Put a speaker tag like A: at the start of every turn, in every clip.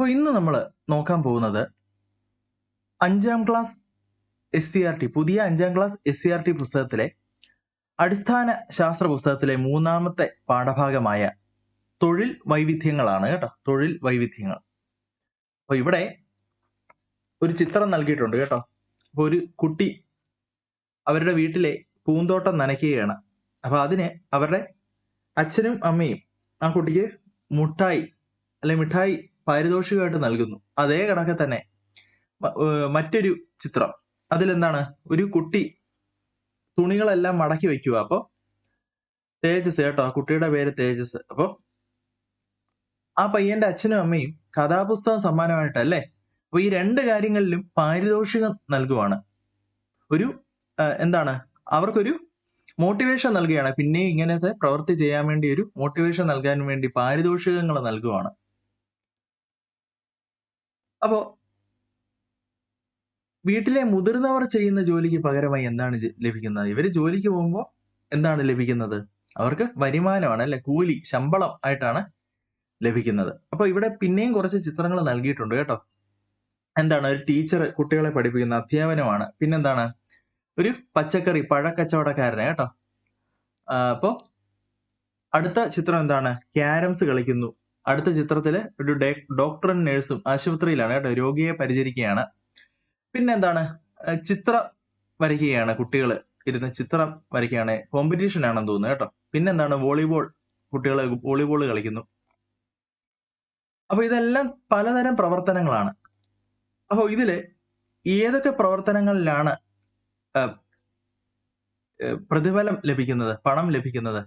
A: അപ്പോൾ ഇന്ന് നമ്മൾ നോക്കാൻ പോകുന്നത് അഞ്ചാം class S C R T പുതിയ അഞ്ചാം class S C R T പുസ്തകത്തിലെ അടിസ്ഥാന ശാസ്ത്ര പുസ്തകത്തിലെ മൂന്നാമത്തെ പാഠഭാഗമായ തൊഴിൽ വൈവിധ്യങ്ങളാണ് കേട്ടോ. തൊഴിൽ വൈവിധ്യങ്ങൾ. അപ്പോൾ ഇവിടെ ഒരു ചിത്രം നൽകിയിട്ടുണ്ട് കേട്ടോ. അപ്പോൾ ഒരു കുട്ടി അവരുടെ വീട്ടിലെ പൂന്തോട്ടം നനയ്ക്കുകയാണ്. അപ്പോൾ അതിന് അവരുടെ അച്ഛനും അമ്മയും ആ കുട്ടിക്ക് മുട്ടായി അല്ലെ മിഠായി പാരിതോഷികമായിട്ട് നൽകുന്നു. അതേ കണക്കെ തന്നെ മറ്റൊരു ചിത്രം. അതിലെന്താണ്? ഒരു കുട്ടി തുണികളെല്ലാം മടക്കി വെക്കുക അപ്പൊ തേജസ് കേട്ടോ ആ കുട്ടിയുടെ പേര് തേജസ്. അപ്പൊ ആ പയ്യന്റെ അച്ഛനും അമ്മയും കഥാപുസ്തകം സമ്മാനമായിട്ടല്ലേ? അപ്പൊ ഈ രണ്ട് കാര്യങ്ങളിലും പാരിതോഷികം നൽകുവാണ്. ഒരു എന്താണ്? അവർക്കൊരു മോട്ടിവേഷൻ നൽകുകയാണ്. പിന്നെയും ഇങ്ങനത്തെ പ്രവൃത്തി ചെയ്യാൻ വേണ്ടി ഒരു മോട്ടിവേഷൻ നൽകാൻ വേണ്ടി പാരിതോഷികങ്ങൾ നൽകുവാണ്. അപ്പോ വീട്ടിലെ മുതിർന്നവർ ചെയ്യുന്ന ജോലിക്ക് പകരമായി എന്താണ് ലഭിക്കുന്നത്? ഇവർ ജോലിക്ക് പോകുമ്പോൾ എന്താണ് ലഭിക്കുന്നത്? അവർക്ക് വരുമാനമാണ് അല്ലെ? കൂലി ശമ്പളം ആയിട്ടാണ് ലഭിക്കുന്നത്. അപ്പൊ ഇവിടെ പിന്നെയും കുറച്ച് ചിത്രങ്ങൾ നൽകിയിട്ടുണ്ട് കേട്ടോ. എന്താണ്? ഒരു ടീച്ചർ കുട്ടികളെ പഠിപ്പിക്കുന്ന അധ്യാപനമാണ്. പിന്നെന്താണ്? ഒരു പച്ചക്കറി പഴക്കച്ചവടക്കാരനെ കേട്ടോ. അപ്പോൾ അപ്പോ അടുത്ത ചിത്രം എന്താണ്? ക്യാരംസ് കളിക്കുന്നു. അടുത്ത ചിത്രത്തിൽ ഒരു ഡോക്ടറും നഴ്സും ആശുപത്രിയിലാണ് കേട്ടോ രോഗിയെ പരിചരിക്കുകയാണ്. പിന്നെ എന്താണ് ആ, ചിത്രം വരയ്ക്കുകയാണ് കുട്ടികൾ ഇരുന്ന് ചിത്രം വരയ്ക്കുകയാണ്. കോമ്പറ്റീഷൻ ആണെന്ന് തോന്നുന്നു കേട്ടോ. പിന്നെന്താണ്? വോളിബോൾ കുട്ടികൾ വോളിബോൾ കളിക്കുന്നു. അപ്പൊ ഇതെല്ലാം പലതരം പ്രവർത്തനങ്ങളാണ്. അപ്പോൾ ഇതിൽ ഏതൊക്കെ പ്രവർത്തനങ്ങളിലാണ് പ്രതിഫലം ലഭിക്കുന്നത്? പണം ലഭിക്കുന്നത്?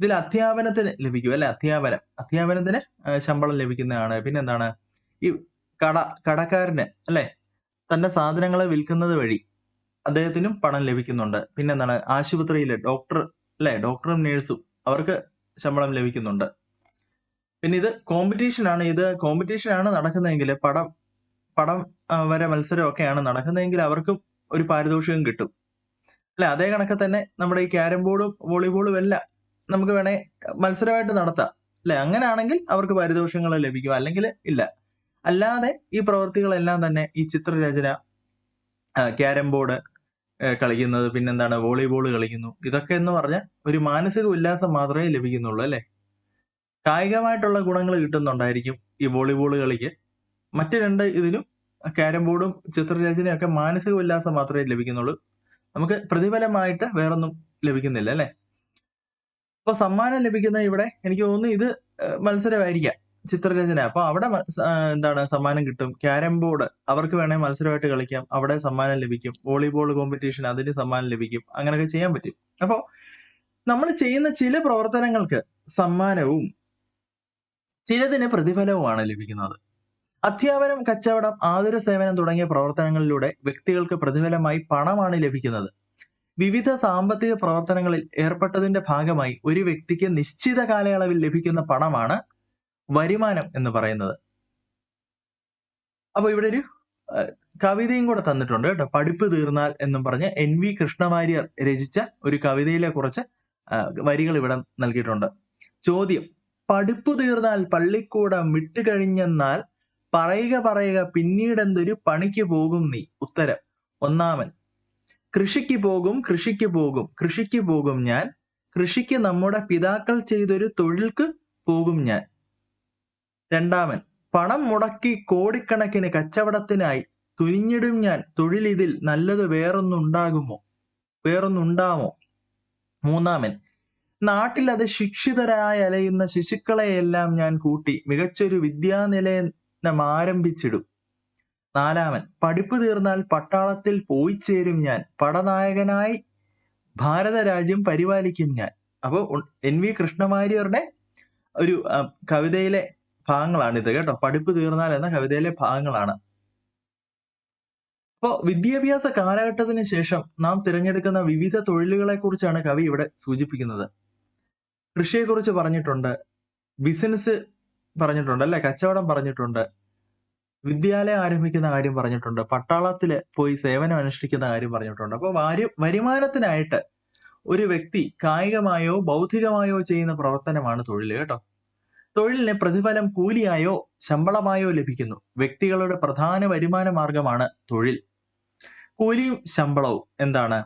A: ഇതിൽ അധ്യാപനത്തിന് ലഭിക്കും അല്ലെ? അധ്യാപനം. അധ്യാപനത്തിന് ശമ്പളം ലഭിക്കുന്നതാണ്. പിന്നെന്താണ്? ഈ കട കടക്കാരന് അല്ലെ? തന്റെ സാധനങ്ങൾ വിൽക്കുന്നത് വഴി അദ്ദേഹത്തിനും പണം ലഭിക്കുന്നുണ്ട്. പിന്നെന്താണ്? ആശുപത്രിയിലെ ഡോക്ടർ അല്ലെ? ഡോക്ടറും നേഴ്സും അവർക്ക് ശമ്പളം ലഭിക്കുന്നുണ്ട്. പിന്നെ ഇത് കോമ്പറ്റീഷൻ ആണ്. ഇത് കോമ്പറ്റീഷൻ ആണ് നടക്കുന്നതെങ്കിൽ പടം പടം വരെ വരെ മത്സരമൊക്കെയാണ് നടക്കുന്നതെങ്കിൽ അവർക്കും ഒരു പാരിതോഷികം കിട്ടും. അല്ലെ? അതേ കണക്കെ തന്നെ നമ്മുടെ ഈ ക്യാരം ബോർഡും വോളിബോളും എല്ലാം നമുക്ക് വേണേ മത്സരമായിട്ട് നടത്താം. അല്ലെ? അങ്ങനെയാണെങ്കിൽ അവർക്ക് പാരിതോഷികങ്ങൾ ലഭിക്കും അല്ലെങ്കിൽ ഇല്ല. അല്ലാതെ ഈ പ്രവൃത്തികളെല്ലാം തന്നെ ഈ ചിത്രരചന ക്യാരം ബോർഡ് കളിക്കുന്നത് പിന്നെന്താണ് വോളിബോൾ കളിക്കുന്നു ഇതൊക്കെ എന്ന് പറഞ്ഞാൽ ഒരു മാനസിക ഉല്ലാസം മാത്രമേ ലഭിക്കുന്നുള്ളൂ അല്ലെ? കായികമായിട്ടുള്ള ഗുണങ്ങൾ കിട്ടുന്നുണ്ടായിരിക്കും ഈ വോളിബോൾ കളിക്ക്. മറ്റ് രണ്ട് ഇതിനും ക്യാരം ബോർഡും ചിത്രരചനയും ഒക്കെ മാനസിക ഉല്ലാസം മാത്രമേ ലഭിക്കുന്നുള്ളൂ. നമുക്ക് പ്രതിഫലമായിട്ട് വേറൊന്നും ലഭിക്കുന്നില്ല അല്ലെ? അപ്പൊ സമ്മാനം ലഭിക്കുന്ന ഇവിടെ എനിക്ക് തോന്നുന്നു ഇത് മത്സരമായിരിക്കാം ചിത്രരചന. അപ്പൊ അവിടെ എന്താണ് സമ്മാനം കിട്ടും? ക്യാരം ബോർഡ് അവർക്ക് വേണേ മത്സരമായിട്ട് കളിക്കാം. അവിടെ സമ്മാനം ലഭിക്കും. വോളിബോൾ കോമ്പറ്റീഷൻ അതിന് സമ്മാനം ലഭിക്കും. അങ്ങനെയൊക്കെ ചെയ്യാൻ പറ്റും. അപ്പോ നമ്മൾ ചെയ്യുന്ന ചില പ്രവർത്തനങ്ങൾക്ക് സമ്മാനവും ചിലതിന് പ്രതിഫലവുമാണ് ലഭിക്കുന്നത്. അധ്യാപനം കച്ചവടം ആതുര സേവനം തുടങ്ങിയ പ്രവർത്തനങ്ങളിലൂടെ വ്യക്തികൾക്ക് പ്രതിഫലമായി പണമാണ് ലഭിക്കുന്നത്. വിവിധ സാമ്പത്തിക പ്രവർത്തനങ്ങളിൽ ഏർപ്പെട്ടതിന്റെ ഭാഗമായി ഒരു വ്യക്തിക്ക് നിശ്ചിത കാലയളവിൽ ലഭിക്കുന്ന പണമാണ് വരുമാനം എന്ന് പറയുന്നത്. അപ്പൊ ഇവിടെ ഒരു കവിതയും കൂടെ തന്നിട്ടുണ്ട് കേട്ടോ. പഠിപ്പ് തീർന്നാൽ എന്നും പറഞ്ഞ് എൻ വി കൃഷ്ണവാര്യർ രചിച്ച ഒരു കവിതയിലെ കുറച്ച് വരികൾ ഇവിടെ നൽകിയിട്ടുണ്ട്. ചോദ്യം പഠിപ്പ് തീർന്നാൽ പള്ളിക്കൂടം വിട്ടുകഴിഞ്ഞെന്നാൽ പറയുക പറയുക പിന്നീട് എന്തൊരു പണിക്ക് പോകും നീ? ഉത്തരം ഒന്നാമൻ കൃഷിക്ക് പോകും കൃഷിക്ക് പോകും. കൃഷിക്ക് പോകും ഞാൻ. കൃഷിക്ക് നമ്മുടെ പിതാക്കൾ ചെയ്തൊരു തൊഴിൽക്ക് പോകും ഞാൻ. രണ്ടാമൻ പണം മുടക്കി കോടിക്കണക്കിന് കച്ചവടത്തിനായി തുനിഞ്ഞിടും ഞാൻ. തൊഴിലിതിൽ നല്ലത് വേറൊന്നുണ്ടാകുമോ? വേറൊന്നുണ്ടാമോ? മൂന്നാമൻ നാട്ടിൽ അത് ശിക്ഷിതരായി അലയുന്ന ശിശുക്കളെയെല്ലാം ഞാൻ കൂട്ടി മികച്ചൊരു വിദ്യാനിലയം ആരംഭിച്ചിടും. നാലാമൻ പഠിപ്പ് തീർന്നാൽ പട്ടാളത്തിൽ പോയി ചേരും ഞാൻ. പടനായകനായി ഭാരതരാജ്യം പരിപാലിക്കും ഞാൻ. അപ്പോൾ എൻ വി കൃഷ്ണമാര്യരുടെ ഒരു കവിതയിലെ ഭാഗങ്ങളാണ് ഇത് കേട്ടോ. പഠിപ്പ് തീർന്നാൽ എന്ന കവിതയിലെ ഭാഗങ്ങളാണ്. അപ്പോൾ വിദ്യാഭ്യാസ കാലഘട്ടത്തിന് ശേഷം നാം തിരഞ്ഞെടുക്കുന്ന വിവിധ തൊഴിലുകളെ കുറിച്ചാണ് കവി ഇവിടെ സൂചിപ്പിക്കുന്നത്. കൃഷിയെക്കുറിച്ച് പറഞ്ഞിട്ടുണ്ട് ബിസിനസ് പറഞ്ഞിട്ടുണ്ട് അല്ലെ? കച്ചവടം പറഞ്ഞിട്ടുണ്ട് വിദ്യാലയം ആരംഭിക്കുന്ന കാര്യം പറഞ്ഞിട്ടുണ്ട് പട്ടാളത്തിൽ പോയി സേവനം അനുഷ്ഠിക്കുന്ന കാര്യം പറഞ്ഞിട്ടുണ്ട്. അപ്പോൾ വരുമാനത്തിനായിട്ട് ഒരു വ്യക്തി കായികമായോ ബൗദ്ധികമായോ ചെയ്യുന്ന പ്രവർത്തനമാണ് തൊഴിൽ കേട്ടോ. തൊഴിലിന് പ്രതിഫലം കൂലിയായോ ശമ്പളമായോ ലഭിക്കുന്നു. വ്യക്തികളുടെ പ്രധാന വരുമാന മാർഗമാണ് തൊഴിൽ. കൂലിയും ശമ്പളവും എന്താണ്?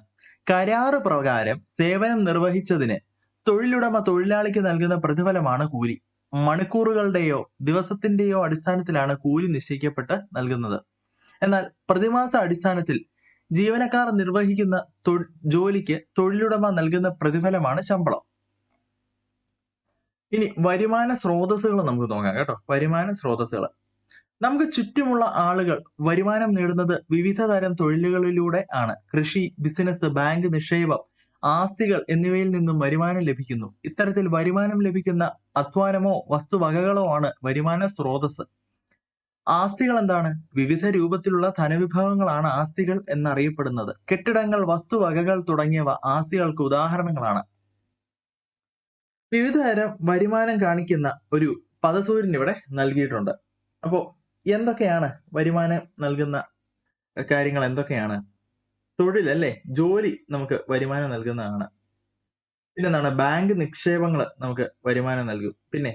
A: കരാറ് പ്രകാരം സേവനം നിർവഹിച്ചതിന് തൊഴിലുടമ തൊഴിലാളിക്ക് നൽകുന്ന പ്രതിഫലമാണ് കൂലി. മണിക്കൂറുകളുടെയോ ദിവസത്തിന്റെയോ അടിസ്ഥാനത്തിലാണ് കൂലി നിശ്ചയിക്കപ്പെട്ട് നൽകുന്നത്. എന്നാൽ പ്രതിമാസ അടിസ്ഥാനത്തിൽ ജീവനക്കാർ നിർവഹിക്കുന്ന ജോലിക്ക് തൊഴിലുടമ നൽകുന്ന പ്രതിഫലമാണ് ശമ്പളം. ഇനി വരുമാന സ്രോതസ്സുകൾ നമുക്ക് നോക്കാം കേട്ടോ. വരുമാന സ്രോതസ്സുകൾ. നമുക്ക് ചുറ്റുമുള്ള ആളുകൾ വരുമാനം നേടുന്നത് വിവിധ തരം തൊഴിലുകളിലൂടെ ആണ്. കൃഷി ബിസിനസ് ബാങ്ക് നിക്ഷേപം ആസ്തികൾ എന്നിവയിൽ നിന്നും വരുമാനം ലഭിക്കുന്നു. ഇത്തരത്തിൽ വരുമാനം ലഭിക്കുന്ന അധ്വാനമോ വസ്തുവകകളോ ആണ് വരുമാന സ്രോതസ് ആസ്തികൾ എന്താണ്? വിവിധ രൂപത്തിലുള്ള ധനവിഭവങ്ങളാണ് ആസ്തികൾ എന്നറിയപ്പെടുന്നത്. കെട്ടിടങ്ങൾ വസ്തുവകകൾ തുടങ്ങിയവ ആസ്തികൾക്ക് ഉദാഹരണങ്ങളാണ്. വിവിധ തരം വരുമാനം കാണിക്കുന്ന ഒരു പദസൂര്യൻ ഇവിടെ നൽകിയിട്ടുണ്ട്. അപ്പോ എന്തൊക്കെയാണ് വരുമാനം നൽകുന്ന കാര്യങ്ങൾ എന്തൊക്കെയാണ്? തൊഴിൽ അല്ലേ ജോലി നമുക്ക് വരുമാനം നൽകുന്നതാണ്. പിന്നെന്താണ്? ബാങ്ക് നിക്ഷേപങ്ങൾ നമുക്ക് വരുമാനം നൽകും. പിന്നെ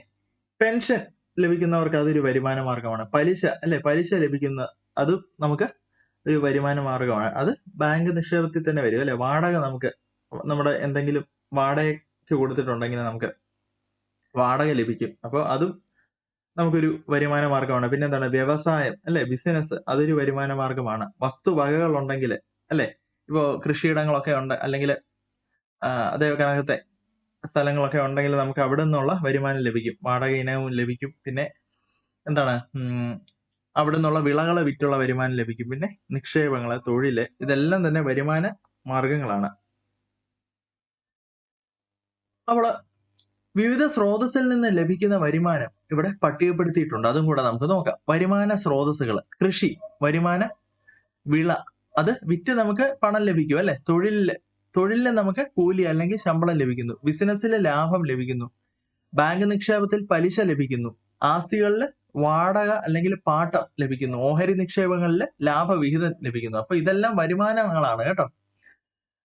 A: പെൻഷൻ ലഭിക്കുന്നവർക്ക് അതൊരു വരുമാന മാർഗമാണ്. പലിശ അല്ലെ? പലിശ ലഭിക്കുന്ന അതും നമുക്ക് ഒരു വരുമാന മാർഗമാണ്. അത് ബാങ്ക് നിക്ഷേപത്തിൽ തന്നെ വരും അല്ലെ? വാടക നമുക്ക് നമ്മുടെ എന്തെങ്കിലും വാടകയ്ക്ക് കൊടുത്തിട്ടുണ്ടെങ്കിൽ നമുക്ക് വാടക ലഭിക്കും. അപ്പോൾ അതും നമുക്കൊരു വരുമാന മാർഗമാണ്. പിന്നെന്താണ്? വ്യവസായം അല്ലെ? ബിസിനസ് അതൊരു വരുമാന മാർഗമാണ്. വസ്തുവകകൾ ഉണ്ടെങ്കിൽ അല്ലെ? ഇപ്പോ കൃഷിയിടങ്ങളൊക്കെ ഉണ്ട്. അല്ലെങ്കിൽ അതേ കണക്കത്തെ സ്ഥലങ്ങളൊക്കെ ഉണ്ടെങ്കിൽ നമുക്ക് അവിടെ നിന്നുള്ള വരുമാനം ലഭിക്കും. വാടക ഇനവും ലഭിക്കും. പിന്നെ എന്താണ്? അവിടെ നിന്നുള്ള വിളകളെ വിറ്റുള്ള വരുമാനം ലഭിക്കും. പിന്നെ നിക്ഷേപങ്ങൾ തൊഴിൽ ഇതെല്ലാം തന്നെ വരുമാന മാർഗങ്ങളാണ്. അപ്പോൾ വിവിധ സ്രോതസ്സിൽ നിന്ന് ലഭിക്കുന്ന വരുമാനം ഇവിടെ പട്ടികപ്പെടുത്തിയിട്ടുണ്ട്. അതും കൂടെ നമുക്ക് നോക്കാം. വരുമാന സ്രോതസ്സുകൾ കൃഷി വരുമാന വിള അത് വിറ്റ് നമുക്ക് പണം ലഭിക്കും അല്ലെ? തൊഴിലിൽ തൊഴിലിൽ നമുക്ക് കൂലി അല്ലെങ്കിൽ ശമ്പളം ലഭിക്കുന്നു. ബിസിനസ്സിൽ ലാഭം ലഭിക്കുന്നു. ബാങ്ക് നിക്ഷേപത്തിൽ പലിശ ലഭിക്കുന്നു. ആസ്തികളിൽ വാടക അല്ലെങ്കിൽ പാട്ടം ലഭിക്കുന്നു. ഓഹരി നിക്ഷേപങ്ങളിൽ ലാഭവിഹിതം ലഭിക്കുന്നു. അപ്പൊ ഇതെല്ലാം വരുമാനങ്ങളാണ് കേട്ടോ.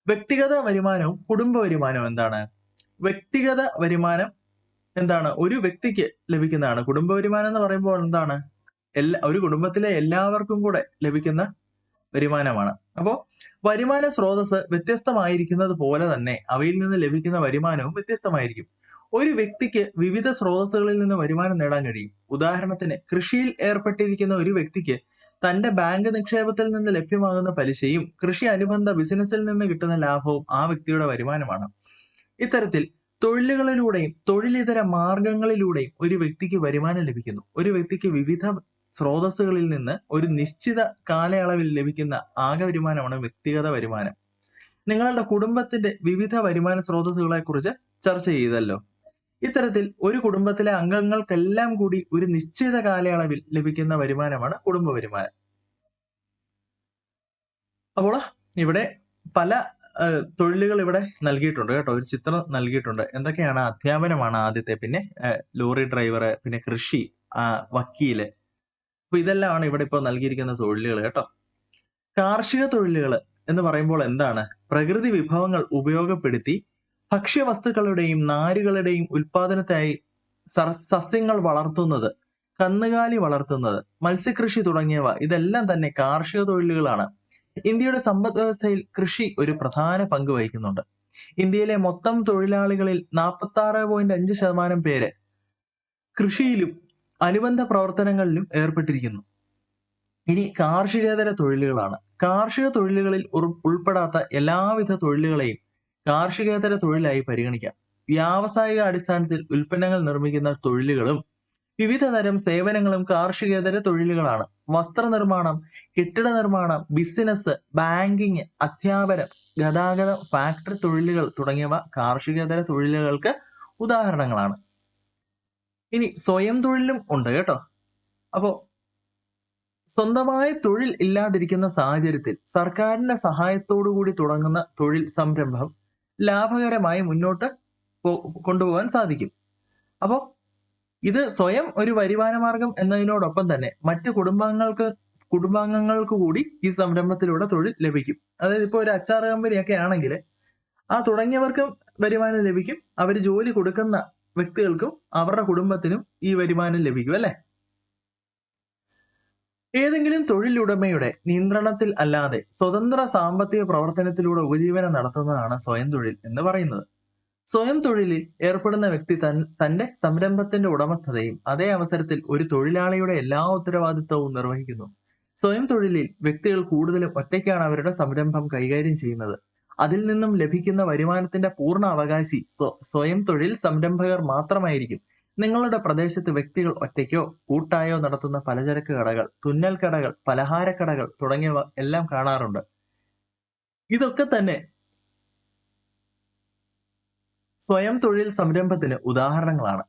A: വ്യക്തിഗത വരുമാനവും കുടുംബ വരുമാനവും എന്താണ്? വ്യക്തിഗത വരുമാനം എന്താണ്? ഒരു വ്യക്തിക്ക് ലഭിക്കുന്നതാണ്. കുടുംബ വരുമാനം എന്ന് പറയുമ്പോൾ എന്താണ്? എല്ലാ ഒരു കുടുംബത്തിലെ എല്ലാവർക്കും കൂടെ ലഭിക്കുന്ന വരുമാനമാണ്. അപ്പോൾ വരുമാന സ്രോതസ് വ്യത്യസ്തമായിരിക്കുന്നത് പോലെ തന്നെ അവയിൽ നിന്ന് ലഭിക്കുന്ന വരുമാനവും വ്യത്യസ്തമായിരിക്കും. ഒരു വ്യക്തിക്ക് വിവിധ സ്രോതസ്സുകളിൽ നിന്ന് വരുമാനം നേടാൻ കഴിയും. ഉദാഹരണത്തിന് കൃഷിയിൽ ഏർപ്പെട്ടിരിക്കുന്ന ഒരു വ്യക്തിക്ക് തന്റെ ബാങ്ക് നിക്ഷേപത്തിൽ നിന്ന് ലഭ്യമാകുന്ന പലിശയും കൃഷി അനുബന്ധ ബിസിനസ്സിൽ നിന്ന് കിട്ടുന്ന ലാഭവും ആ വ്യക്തിയുടെ വരുമാനമാണ്. ഇത്തരത്തിൽ തൊഴിലുകളിലൂടെയും തൊഴിലിതര മാർഗങ്ങളിലൂടെയും ഒരു വ്യക്തിക്ക് വരുമാനം ലഭിക്കുന്നു. ഒരു വ്യക്തിക്ക് വിവിധ സ്രോതസ്സുകളിൽ നിന്ന് ഒരു നിശ്ചിത കാലയളവിൽ ലഭിക്കുന്ന ആകെ വരുമാനമാണ് വ്യക്തിഗത വരുമാനം. നിങ്ങളുടെ കുടുംബത്തിന്റെ വിവിധ വരുമാന സ്രോതസ്സുകളെ കുറിച്ച് ചർച്ച ചെയ്തല്ലോ. ഇത്തരത്തിൽ ഒരു കുടുംബത്തിലെ അംഗങ്ങൾക്കെല്ലാം കൂടി ഒരു നിശ്ചിത കാലയളവിൽ ലഭിക്കുന്ന വരുമാനമാണ് കുടുംബ വരുമാനം. അപ്പോൾ ഇവിടെ പല തൊഴിലുകൾ ഇവിടെ നൽകിയിട്ടുണ്ട് കേട്ടോ. ഒരു ചിത്രം നൽകിയിട്ടുണ്ട്. എന്തൊക്കെയാണ് അധ്യാപനമാണ് ആദ്യത്തെ. പിന്നെ ലോറി ഡ്രൈവർ പിന്നെ കൃഷി വക്കീൽ അപ്പൊ ഇതെല്ലാമാണ് ഇവിടെ ഇപ്പോൾ നൽകിയിരിക്കുന്ന തൊഴിലുകൾ കേട്ടോ. കാർഷിക തൊഴിലുകൾ എന്ന് പറയുമ്പോൾ എന്താണ്? പ്രകൃതി വിഭവങ്ങൾ ഉപയോഗപ്പെടുത്തി ഭക്ഷ്യവസ്തുക്കളുടെയും നാരുകളുടെയും ഉൽപാദനത്തിനായി സസ്യങ്ങൾ വളർത്തുന്നത് കന്നുകാലി വളർത്തുന്നത് മത്സ്യകൃഷി തുടങ്ങിയവ ഇതെല്ലാം തന്നെ കാർഷിക തൊഴിലുകളാണ്. ഇന്ത്യയുടെ സമ്പദ് വ്യവസ്ഥയിൽ കൃഷി ഒരു പ്രധാന പങ്ക് വഹിക്കുന്നുണ്ട്. ഇന്ത്യയിലെ മൊത്തം തൊഴിലാളികളിൽ നാൽപ്പത്തി ആറ് പോയിന്റ് അഞ്ച് ശതമാനം പേര് കൃഷിയിലും അനുബന്ധ പ്രവർത്തനങ്ങളിലും ഏർപ്പെട്ടിരിക്കുന്നു. ഇനി കാർഷികേതര തൊഴിലുകളാണ്. കാർഷിക തൊഴിലുകളിൽ ഉൾപ്പെടാത്ത എല്ലാവിധ തൊഴിലുകളെയും കാർഷികേതര തൊഴിലായി പരിഗണിക്കാം. വ്യാവസായിക അടിസ്ഥാനത്തിൽ ഉൽപ്പന്നങ്ങൾ നിർമ്മിക്കുന്ന തൊഴിലുകളും വിവിധ തരം സേവനങ്ങളും കാർഷികേതര തൊഴിലുകളാണ്. വസ്ത്രനിർമ്മാണം കെട്ടിട നിർമ്മാണം ബിസിനസ് ബാങ്കിങ് അധ്യാപനം ഗതാഗതം ഫാക്ടറി തൊഴിലുകൾ തുടങ്ങിയവ കാർഷികേതര തൊഴിലുകൾക്ക് ഉദാഹരണങ്ങളാണ്. ഇനി സ്വയം തൊഴിലും ഉണ്ട് കേട്ടോ. അപ്പോ സ്വന്തമായ തൊഴിൽ ഇല്ലാതിരിക്കുന്ന സാഹചര്യത്തിൽ സർക്കാരിന്റെ കൂടി തുടങ്ങുന്ന തൊഴിൽ സംരംഭം ലാഭകരമായി മുന്നോട്ട് കൊണ്ടുപോകാൻ സാധിക്കും. അപ്പോൾ ഇത് സ്വയം ഒരു വരുമാന മാർഗം എന്നതിനോടൊപ്പം തന്നെ മറ്റു കുടുംബാംഗങ്ങൾക്ക് കുടുംബാംഗങ്ങൾക്ക് കൂടി ഈ സംരംഭത്തിലൂടെ തൊഴിൽ ലഭിക്കും. അതായത് ഇപ്പോൾ ഒരു അച്ചാർ കമ്പനിയൊക്കെ ആണെങ്കിൽ ആ തുടങ്ങിയവർക്കും വരുമാനം ലഭിക്കും. അവർ ജോലി കൊടുക്കുന്ന വ്യക്തികൾക്കും അവരുടെ കുടുംബത്തിനും ഈ വരുമാനം ലഭിക്കും അല്ലെ? ഏതെങ്കിലും തൊഴിലുടമയുടെ നിയന്ത്രണത്തിൽ അല്ലാതെ സ്വതന്ത്ര സാമ്പത്തിക പ്രവർത്തനത്തിലൂടെ ഉപജീവനം നടത്തുന്നതാണ് സ്വയം തൊഴിൽ എന്ന് പറയുന്നത്. സ്വയം തൊഴിലിൽ ഏർപ്പെടുന്ന വ്യക്തി തൻ തന്റെ സംരംഭത്തിന്റെ ഉടമസ്ഥതയും അതേ അവസരത്തിൽ ഒരു തൊഴിലാളിയുടെ എല്ലാ ഉത്തരവാദിത്വവും നിർവഹിക്കുന്നു. സ്വയം തൊഴിലിൽ വ്യക്തികൾ കൂടുതലും ഒറ്റയ്ക്കാണ് അവരുടെ സംരംഭം കൈകാര്യം ചെയ്യുന്നത്. അതിൽ നിന്നും ലഭിക്കുന്ന വരുമാനത്തിന്റെ പൂർണ അവകാശി സ്വയം തൊഴിൽ സംരംഭകർ മാത്രമായിരിക്കും. നിങ്ങളുടെ പ്രദേശത്ത് വ്യക്തികൾ ഒറ്റയ്ക്കോ കൂട്ടായോ നടത്തുന്ന പലചരക്ക് കടകൾ തുന്നൽ കടകൾ പലഹാരക്കടകൾ തുടങ്ങിയവ എല്ലാം കാണാറുണ്ട്. ഇതൊക്കെ തന്നെ സ്വയം തൊഴിൽ സംരംഭത്തിന് ഉദാഹരണങ്ങളാണ്.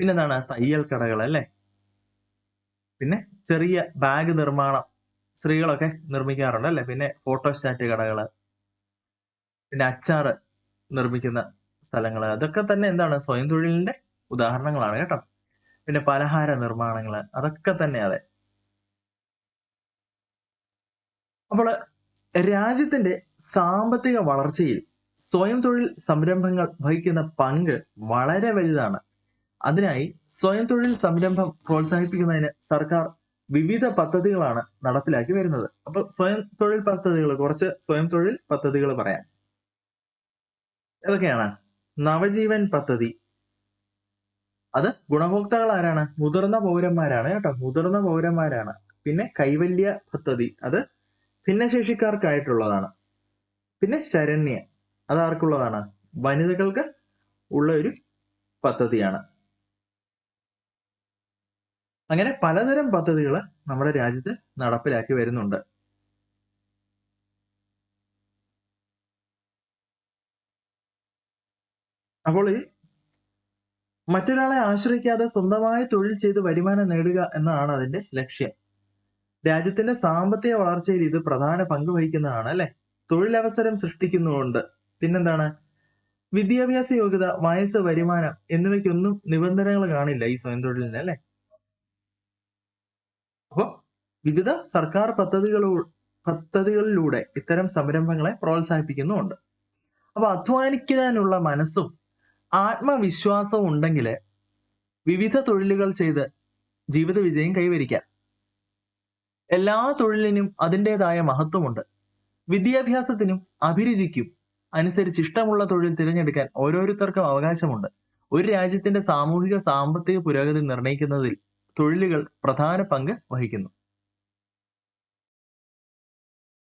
A: പിന്നെന്താണ്? തയ്യൽ കടകൾ അല്ലേ? പിന്നെ ചെറിയ ബാഗ് നിർമ്മാണം സ്ത്രീകളൊക്കെ നിർമ്മിക്കാറുണ്ട് അല്ലെ പിന്നെ ഫോട്ടോസ്റ്റാറ്റ് കടകൾ പിന്നെ അച്ചാറ് നിർമ്മിക്കുന്ന സ്ഥലങ്ങൾ അതൊക്കെ തന്നെ എന്താണ് സ്വയം തൊഴിലിന്റെ ഉദാഹരണങ്ങളാണ് കേട്ടോ. പിന്നെ പലഹാര നിർമ്മാണങ്ങൾ അതൊക്കെ തന്നെ അതെ. അപ്പോൾ രാജ്യത്തിന്റെ സാമ്പത്തിക വളർച്ചയിൽ സ്വയം തൊഴിൽ സംരംഭങ്ങൾ വഹിക്കുന്ന പങ്ക് വളരെ വലുതാണ്. അതിനായി സ്വയം തൊഴിൽ സംരംഭം പ്രോത്സാഹിപ്പിക്കുന്നതിന് സർക്കാർ വിവിധ പദ്ധതികളാണ് നടപ്പിലാക്കി വരുന്നത്. അപ്പൊ സ്വയം തൊഴിൽ പദ്ധതികൾ കുറച്ച് സ്വയം തൊഴിൽ പദ്ധതികൾ പറയാം. ഏതൊക്കെയാണ് നവജീവൻ പദ്ധതി. അത് ഗുണഭോക്താക്കൾ ആരാണ്? മുതിർന്ന പൗരന്മാരാണ് കേട്ടോ. മുതിർന്ന പൗരന്മാരാണ്. പിന്നെ കൈവല്യ പദ്ധതി. അത് ഭിന്നശേഷിക്കാർക്കായിട്ടുള്ളതാണ്. പിന്നെ ശരണ്യ. അത് ആർക്കുള്ളതാണ്? വനിതകൾക്ക് ഉള്ള ഒരു പദ്ധതിയാണ്. അങ്ങനെ പലതരം പദ്ധതികൾ നമ്മുടെ രാജ്യത്ത് നടപ്പിലാക്കി വരുന്നുണ്ട്. അപ്പോൾ ഈ മറ്റൊരാളെ ആശ്രയിക്കാതെ സ്വന്തമായി തൊഴിൽ ചെയ്ത് വരുമാനം നേടുക എന്നതാണ് അതിന്റെ ലക്ഷ്യം. രാജ്യത്തിന്റെ സാമ്പത്തിക വളർച്ചയിൽ ഇത് പ്രധാന പങ്ക് വഹിക്കുന്നതാണ് അല്ലെ? തൊഴിലവസരം സൃഷ്ടിക്കുന്നുണ്ട് പിന്നെന്താണ്? വിദ്യാഭ്യാസ യോഗ്യത വയസ്സ് വരുമാനം എന്നിവയ്ക്കൊന്നും നിബന്ധനകൾ കാണില്ല ഈ സ്വയം തൊഴിലിന് അല്ലെ? അപ്പോൾ വിവിധ സർക്കാർ പദ്ധതികളോ പദ്ധതികളിലൂടെ ഇത്തരം സംരംഭങ്ങളെ പ്രോത്സാഹിപ്പിക്കുന്നുമുണ്ട്. അപ്പൊ അധ്വാനിക്കാനുള്ള മനസ്സും ആത്മവിശ്വാസവും ഉണ്ടെങ്കിൽ വിവിധ തൊഴിലുകൾ ചെയ്ത് ജീവിത വിജയം കൈവരിക്കാം. എല്ലാ തൊഴിലിനും അതിന്റെതായ മഹത്വമുണ്ട്. വിദ്യാഭ്യാസത്തിനും അഭിരുചിക്കും അനുസരിച്ച് ഇഷ്ടമുള്ള തൊഴിൽ തിരഞ്ഞെടുക്കാൻ ഓരോരുത്തർക്കും അവകാശമുണ്ട്. ഒരു രാജ്യത്തിന്റെ സാമൂഹിക സാമ്പത്തിക പുരോഗതി നിർണയിക്കുന്നതിൽ തൊഴിലുകൾ പ്രധാന പങ്ക് വഹിക്കുന്നു.